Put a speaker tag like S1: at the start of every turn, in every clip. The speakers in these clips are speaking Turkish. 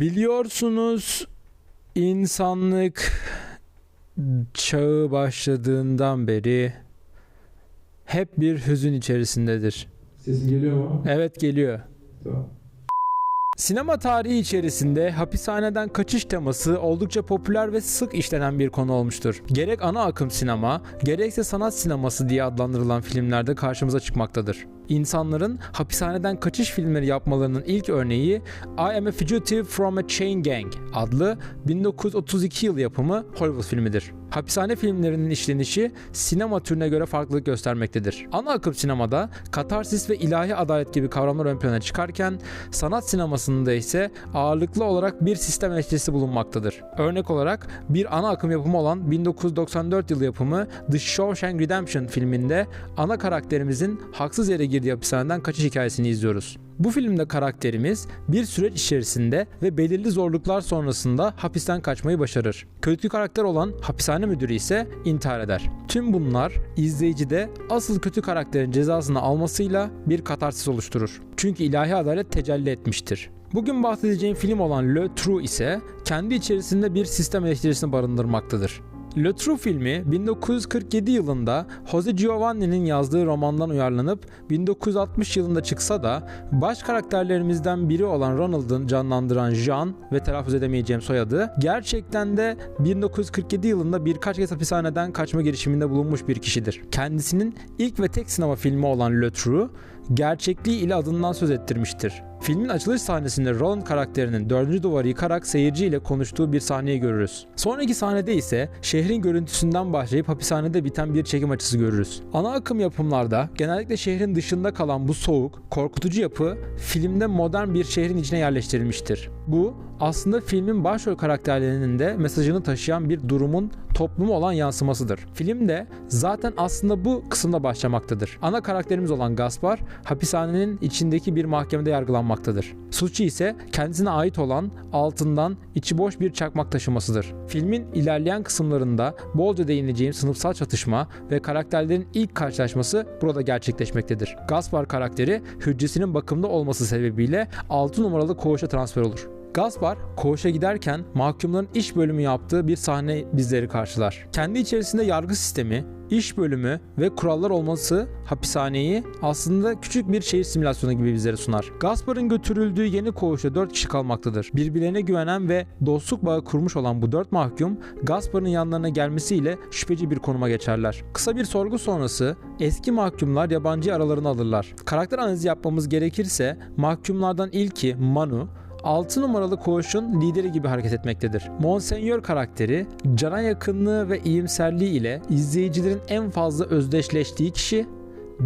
S1: Biliyorsunuz insanlık çağı başladığından beri hep bir hüzün içerisindedir.
S2: Sesim geliyor mu?
S1: Evet geliyor.
S2: Tamam.
S1: Sinema tarihi içerisinde hapishaneden kaçış teması oldukça popüler ve sık işlenen bir konu olmuştur. Gerek ana akım sinema, gerekse sanat sineması diye adlandırılan filmlerde karşımıza çıkmaktadır. İnsanların hapishaneden kaçış filmleri yapmalarının ilk örneği I Am a Fugitive from a Chain Gang adlı 1932 yıl yapımı Hollywood filmidir. Hapishane filmlerinin işlenişi sinema türüne göre farklılık göstermektedir. Ana akım sinemada katarsis ve ilahi adalet gibi kavramlar ön plana çıkarken sanat sinemasında ise ağırlıklı olarak bir sistem eleştirisi bulunmaktadır. Örnek olarak bir ana akım yapımı olan 1994 yılı yapımı The Shawshank Redemption filminde ana karakterimizin haksız yere girdiği hapishaneden kaçış hikayesini izliyoruz. Bu filmde karakterimiz bir süreç içerisinde ve belirli zorluklar sonrasında hapisten kaçmayı başarır. Kötü karakter olan hapishane müdürü ise intihar eder. Tüm bunlar izleyicide asıl kötü karakterin cezasını almasıyla bir katarsis oluşturur. Çünkü ilahi adalet tecelli etmiştir. Bugün bahsedeceğim film olan Le True ise kendi içerisinde bir sistem eleştirisini barındırmaktadır. Le True filmi 1947 yılında Jose Giovanni'nin yazdığı romandan uyarlanıp 1960 yılında çıksa da baş karakterlerimizden biri olan Ronald'ın canlandıran Jean ve telaffuz edemeyeceğim soyadı gerçekten de 1947 yılında birkaç kez hapishaneden kaçma girişiminde bulunmuş bir kişidir. Kendisinin ilk ve tek sinema filmi olan Le True gerçekliği ile adından söz ettirmiştir. Filmin açılış sahnesinde Roland karakterinin dördüncü duvarı yıkarak seyirci ile konuştuğu bir sahneyi görürüz. Sonraki sahnede ise şehrin görüntüsünden başlayıp hapishanede biten bir çekim açısı görürüz. Ana akım yapımlarda genellikle şehrin dışında kalan bu soğuk, korkutucu yapı filmde modern bir şehrin içine yerleştirilmiştir. Bu aslında filmin başrol karakterlerinin de mesajını taşıyan bir durumun toplumu olan yansımasıdır. Filmde zaten aslında bu kısımda başlamaktadır. Ana karakterimiz olan Gaspar hapishanenin içindeki bir mahkemede yargılanmaktadır. Suçu ise kendisine ait olan altından içi boş bir çakmak taşımasıdır. Filmin ilerleyen kısımlarında bolca değineceğim sınıfsal çatışma ve karakterlerin ilk karşılaşması burada gerçekleşmektedir. Gaspar karakteri hücresinin bakımda olması sebebiyle 6 numaralı koğuşa transfer olur. Gaspar koğuşa giderken mahkumların iş bölümü yaptığı bir sahne bizleri karşılar. Kendi içerisinde yargı sistemi, iş bölümü ve kurallar olması hapishaneyi aslında küçük bir şehir simülasyonu gibi bizlere sunar. Gaspar'ın götürüldüğü yeni koğuşta 4 kişi kalmaktadır. Birbirlerine güvenen ve dostluk bağı kurmuş olan bu 4 mahkum Gaspar'ın yanlarına gelmesiyle şüpheci bir konuma geçerler. Kısa bir sorgu sonrası eski mahkumlar yabancı aralarını alırlar. Karakter analizi yapmamız gerekirse mahkumlardan ilki Manu 6 numaralı koğuşun lideri gibi hareket etmektedir. Monseigneur karakteri cana yakınlığı ve iyimserliği ile izleyicilerin en fazla özdeşleştiği kişi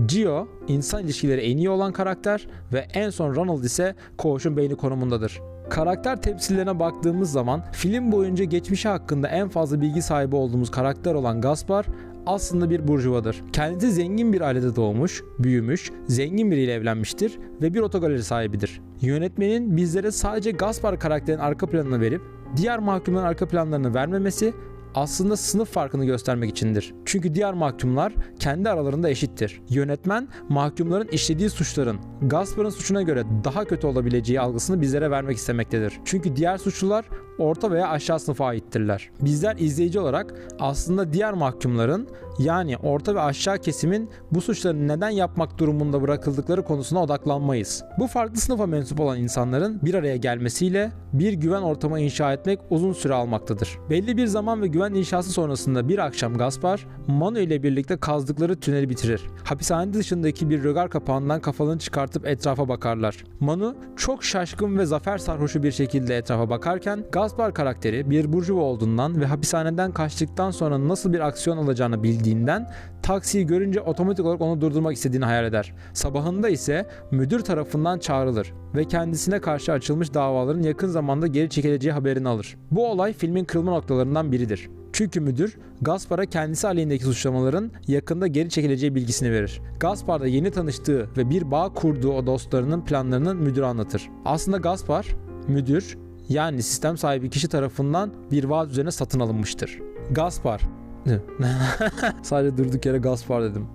S1: Gio, insan ilişkileri en iyi olan karakter ve en son Ronald ise koğuşun beyni konumundadır. Karakter temsillerine baktığımız zaman film boyunca geçmişi hakkında en fazla bilgi sahibi olduğumuz karakter olan Gaspar aslında bir burjuvadır. Kendisi zengin bir ailede doğmuş, büyümüş, zengin biriyle evlenmiştir ve bir otogaleri sahibidir. Yönetmenin bizlere sadece Gaspar karakterin arka planını verip diğer mahkumların arka planlarını vermemesi aslında sınıf farkını göstermek içindir. Çünkü diğer mahkumlar kendi aralarında eşittir. Yönetmen mahkumların işlediği suçların Gaspar'ın suçuna göre daha kötü olabileceği algısını bizlere vermek istemektedir. Çünkü diğer suçlular orta veya aşağı sınıfa aittirler. Bizler izleyici olarak aslında diğer mahkumların yani orta ve aşağı kesimin bu suçları neden yapmak durumunda bırakıldıkları konusuna odaklanmayız. Bu farklı sınıfa mensup olan insanların bir araya gelmesiyle bir güven ortamı inşa etmek uzun süre almaktadır. Belli bir zaman ve güven inşası sonrasında bir akşam Gaspar, Manu ile birlikte kazdıkları tüneli bitirir. Hapishane dışındaki bir rögar kapağından kafalarını çıkartıp etrafa bakarlar. Manu çok şaşkın ve zafer sarhoşu bir şekilde etrafa bakarken Gaspar karakteri bir burjuva olduğundan ve hapishaneden kaçtıktan sonra nasıl bir aksiyon alacağını bildiğinden taksiyi görünce otomatik olarak onu durdurmak istediğini hayal eder. Sabahında ise müdür tarafından çağrılır ve kendisine karşı açılmış davaların yakın zamanda geri çekileceği haberini alır. Bu olay filmin kırılma noktalarından biridir. Çünkü müdür Gaspar'a kendisi aleyhindeki suçlamaların yakında geri çekileceği bilgisini verir. Gaspar da yeni tanıştığı ve bir bağ kurduğu o dostlarının planlarını müdüre anlatır. Aslında Gaspar, müdür yani sistem sahibi kişi tarafından bir vaat üzerine satın alınmıştır. Gaspar. Sadece durduk yere Gaspar dedim.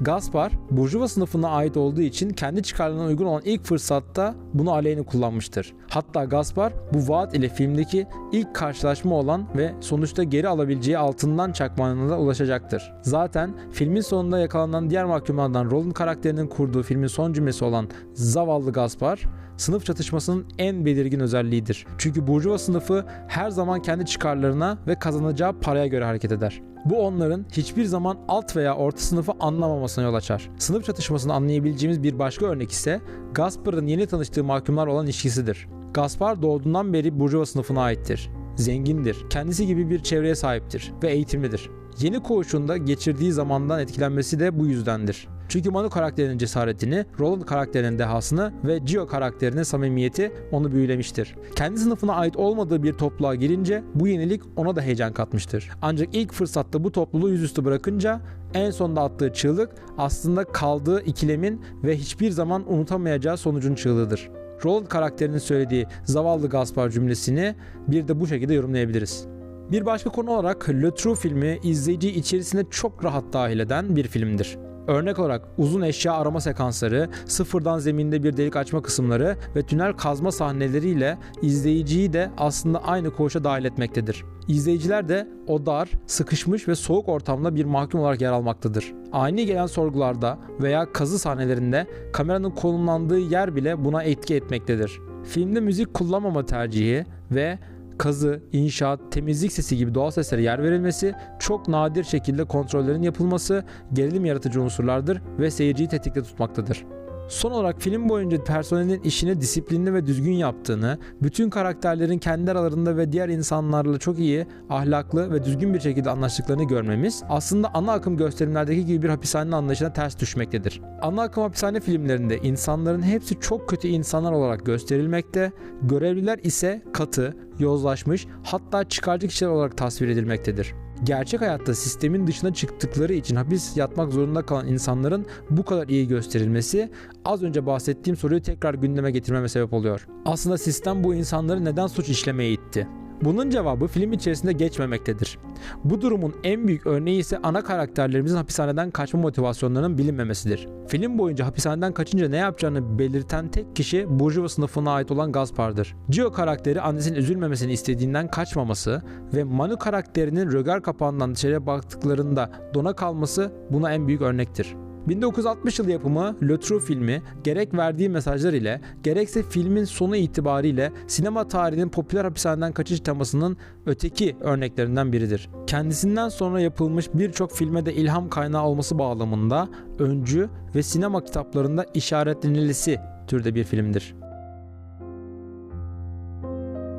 S1: Gaspar, Burjuva sınıfına ait olduğu için kendi çıkarlarına uygun olan ilk fırsatta bunu aleyhine kullanmıştır. Hatta Gaspar bu vaat ile filmdeki ilk karşılaşma olan ve sonuçta geri alabileceği altından çakmağına da ulaşacaktır. Zaten filmin sonunda yakalanan diğer mahkumlardan Roland karakterinin kurduğu filmin son cümlesi olan zavallı Gaspar, sınıf çatışmasının en belirgin özelliğidir. Çünkü Burjuva sınıfı her zaman kendi çıkarlarına ve kazanacağı paraya göre hareket eder. Bu onların hiçbir zaman alt veya orta sınıfı anlamamasına yol açar. Sınıf çatışmasını anlayabileceğimiz bir başka örnek ise Gaspar'ın yeni tanıştığı mahkumlar olan ilişkisidir. Gaspar doğduğundan beri Burjuva sınıfına aittir. Zengindir, kendisi gibi bir çevreye sahiptir ve eğitimlidir. Yeni koğuşunda geçirdiği zamandan etkilenmesi de bu yüzdendir. Çünkü Manu karakterinin cesaretini, Roland karakterinin dehasını ve Gio karakterinin samimiyeti onu büyülemiştir. Kendi sınıfına ait olmadığı bir topluluğa girince bu yenilik ona da heyecan katmıştır. Ancak ilk fırsatta bu topluluğu yüzüstü bırakınca en sonunda attığı çığlık aslında kaldığı ikilemin ve hiçbir zaman unutamayacağı sonucun çığlığıdır. Roland karakterinin söylediği zavallı Gaspar cümlesini bir de bu şekilde yorumlayabiliriz. Bir başka konu olarak Le True filmi izleyiciyi içerisine çok rahat dahil eden bir filmdir. Örnek olarak uzun eşya arama sekansları, sıfırdan zeminde bir delik açma kısımları ve tünel kazma sahneleriyle izleyiciyi de aslında aynı koğuşa dahil etmektedir. İzleyiciler de o dar, sıkışmış ve soğuk ortamda bir mahkum olarak yer almaktadır. Ani gelen sorgularda veya kazı sahnelerinde kameranın konumlandığı yer bile buna etki etmektedir. Filmde müzik kullanmama tercihi ve kazı, inşaat, temizlik sesi gibi doğal seslere yer verilmesi, çok nadir şekilde kontrollerin yapılması gerilim yaratıcı unsurlardır ve seyirciyi tetikte tutmaktadır. Son olarak film boyunca personelin işini disiplinli ve düzgün yaptığını, bütün karakterlerin kendi aralarında ve diğer insanlarla çok iyi, ahlaklı ve düzgün bir şekilde anlaştıklarını görmemiz aslında ana akım gösterimlerdeki gibi bir hapishanenin anlayışına ters düşmektedir. Ana akım hapishane filmlerinde insanların hepsi çok kötü insanlar olarak gösterilmekte, görevliler ise katı, yozlaşmış hatta çıkarcı kişiler olarak tasvir edilmektedir. Gerçek hayatta sistemin dışına çıktıkları için hapis yatmak zorunda kalan insanların bu kadar iyi gösterilmesi az önce bahsettiğim soruyu tekrar gündeme getirmeme sebep oluyor. Aslında sistem bu insanları neden suç işlemeye itti? Bunun cevabı film içerisinde geçmemektedir. Bu durumun en büyük örneği ise ana karakterlerimizin hapishaneden kaçma motivasyonlarının bilinmemesidir. Film boyunca hapishaneden kaçınca ne yapacağını belirten tek kişi Burjuva sınıfına ait olan Gaspar'dır. Gio karakteri annesinin üzülmemesini istediğinden kaçmaması ve Manu karakterinin rögar kapağından dışarıya baktıklarında dona kalması buna en büyük örnektir. 1960 yılı yapımı Le filmi gerek verdiği mesajlar ile gerekse filmin sonu itibariyle sinema tarihinin popüler hapishaneden kaçış temasının öteki örneklerinden biridir. Kendisinden sonra yapılmış birçok filme de ilham kaynağı olması bağlamında öncü ve sinema kitaplarında işaretlenilisi türde bir filmdir.